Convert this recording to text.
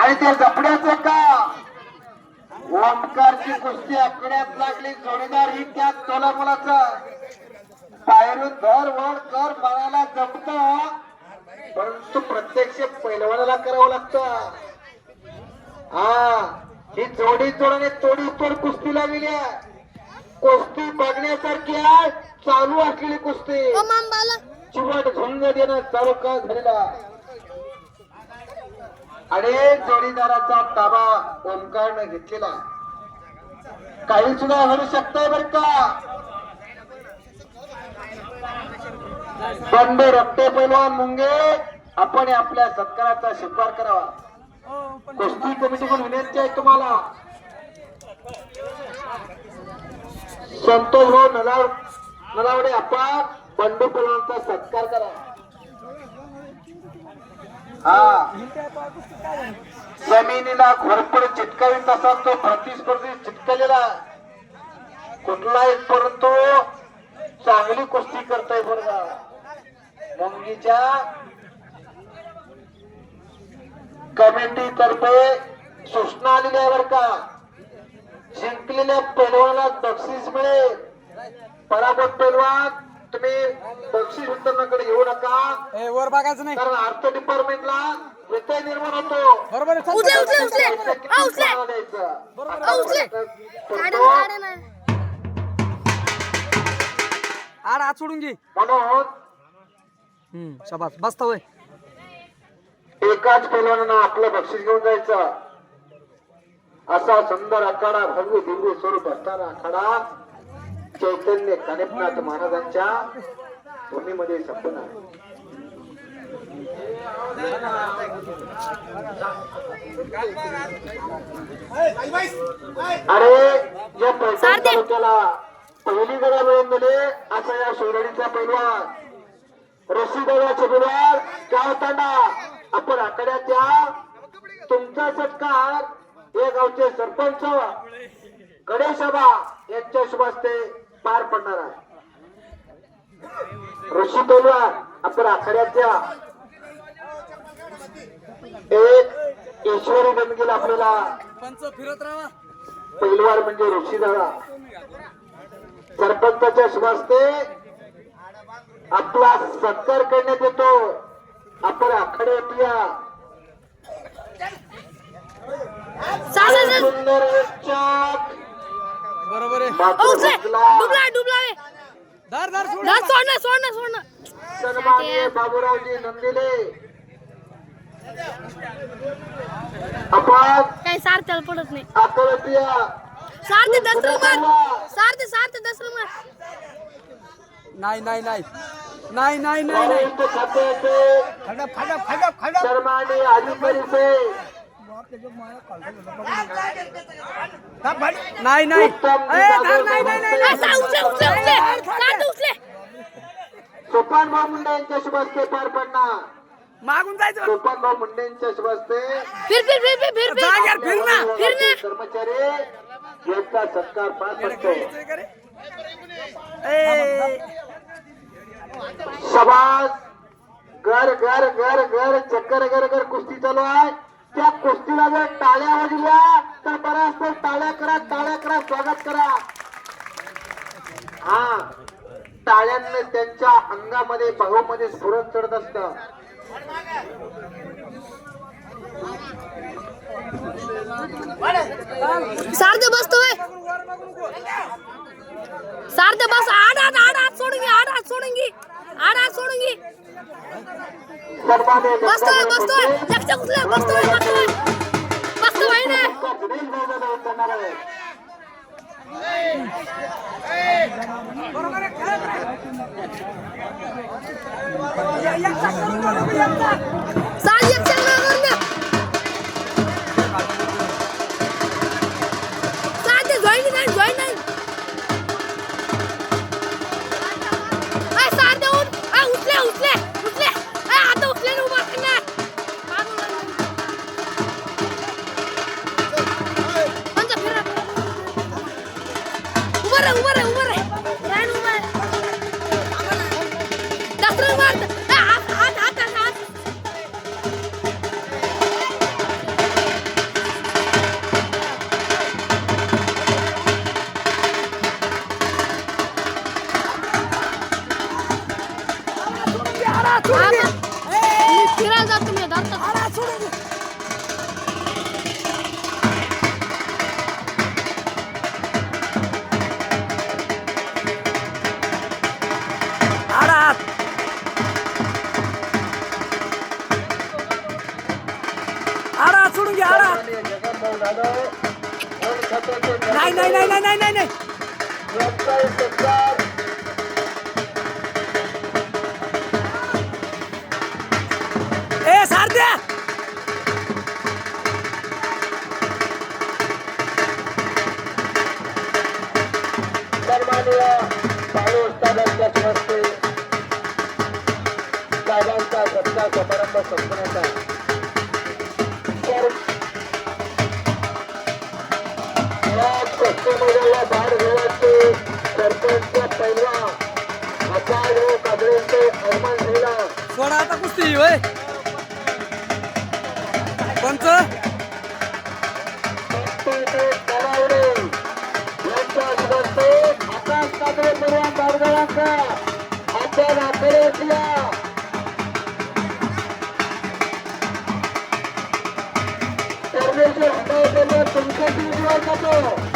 आणि त्या जपड्याच का? ओमकारची कुस्ती आकड्यात लागली. जोडीदार ही त्या तोला मुलाचा पायरून धर वर कर मनाला जपत. परंतु प्रत्यक्ष पैलवानाला करावं लागतं. हा ही जोडी जोडाने तोडी तोड कुस्ती लागलेली आहे. कुस्ती बघण्यासारखी आहे. चालू असलेली कुस्ती. चिवट झुंज देणं चालू झालेला अनेक जोडीदाराचा ताबा ओंकारनं घेतलेला. काही सुद्धा घडू शकतंय बर का? बंड रक्ते पैलवान मुंगे आपण आपल्या सत्काराचा स्वीकार करावा. कुस्ती कमिटीकडून विनंती आहे तुम्हाला. संतोष भाऊ नलाव नलावडे आपण बंडू सत्कार करा. हा. जमिनीला घोरपड चिटकावी तसा तो प्रतिस्पर्धी चिटकलेला. कुठलाही परंतु चांगली कुस्ती करतोय बरं का मुंगीच्या कमिटी तर्फे सूचना आलेली आहे बरं का. जिंकलेल्या पैलवानाला बक्षीस मिळेल. पराभूत पैलवान तुम्ही बक्षीस वितरणाकडे येऊ नका. ए वर बघायचं नाही. कारण अर्थ डिपार्टमेंटला व्यत्यय निर्माण होतो. बरोबर आहे, उचले चल, उचले चल, उचले. चल, हा उचले. कोणाला द्यायचं? बरोबर उचले. काढे ना काढे ना. आड हात सोडून घे. म्हणून हम्म शाबास. बसता होय. एकाच पैलवानानं आपलं बक्षीस घेऊन जायचं. असा सुंदर आखाडा भव्य दिव्य स्वरूप असणारा आखाडा चैतन्य कानिपनाथ महाराजांच्या भूमीमध्ये संपूर्ण आहे. अरे या पैठण सारथे. तालुक्याला पहिली गदा मिळून दिले. असा या शिवडणीचा पैलवान रशीदाचे बिलवार गाव तांडा आपण आकड्याच्या तुमचा सत्कार. या गावचे सरपंच गणेशबा यांच्या शुभ हस्ते पार पडणार आहे. ऋषी पैलवान आपण आखाड्याच्या एक ईश्वरी बनगील आपल्याला. पंच फिरत राहा पैलवान म्हणजे ऋषी दादा सरपंचाच्या शुभ हस्ते आपला सत्कार करण्यात येतो. आपण आखाड्यातल्या सुंदर चाक. बरोबर आहे. डुबला डुबला धर धर सोड धर सोड ना सोड ना सोड ना. सन्माननीय बाबूरावजी नंदिले. आपण काही सारथ्याला पडत नाही. आकलतिया सारथे दसरं मार. सारथे सारथे दसरं मार. नाही नाही नाही. नाही नाही नाही नाही. वरिष्ठ खात्याचे सन्माननीय अधिकारी से नाही नाही. सोपान भाऊ मुंडे यांच्या शुभ हस्ते पार पडणार. मागून जायचं सोपान भाऊ मुंडे यांच्या शुभ हस्ते फिर फिर फिर फिर फिर. जा यार, फिर ना, फिर ना. कर्मचारी यांचा सत्कार पार पडतो. समाज घर घर घर घर चक्कर घर घर कुस्ती चालू आहे. त्या कुस्तीला जर टाळ्या वाजल्या तर बऱ्याच तर टाळ्या करा टाळ्या करा स्वागत करा. हा टाळ्यांना त्यांच्या अंगामध्ये बाहूमध्ये सुरण चढत असत. सारथे बसतोय वे बस आठ आठ आठ आठ सोडून घे आठ आठ सोडून घे आठ आठ सोडून घे. सन्माननीय बसतोय गंगाधर बसतोय मुंडे, लक्ष कुठलं बसतोय बसतोय हात सोडून घ्या आडा नाही नाही नाही नाही नाही नाही. ए सारद्या साहेबांचा समारंभ संपण्याचा कस्टमरला बाहेर घेण्याचे सरपंच पहिला. अपार कादरेंचे अहमान झाला सोडा आता कुस्ती होय. पंच आपण तुमच्या जातो. हा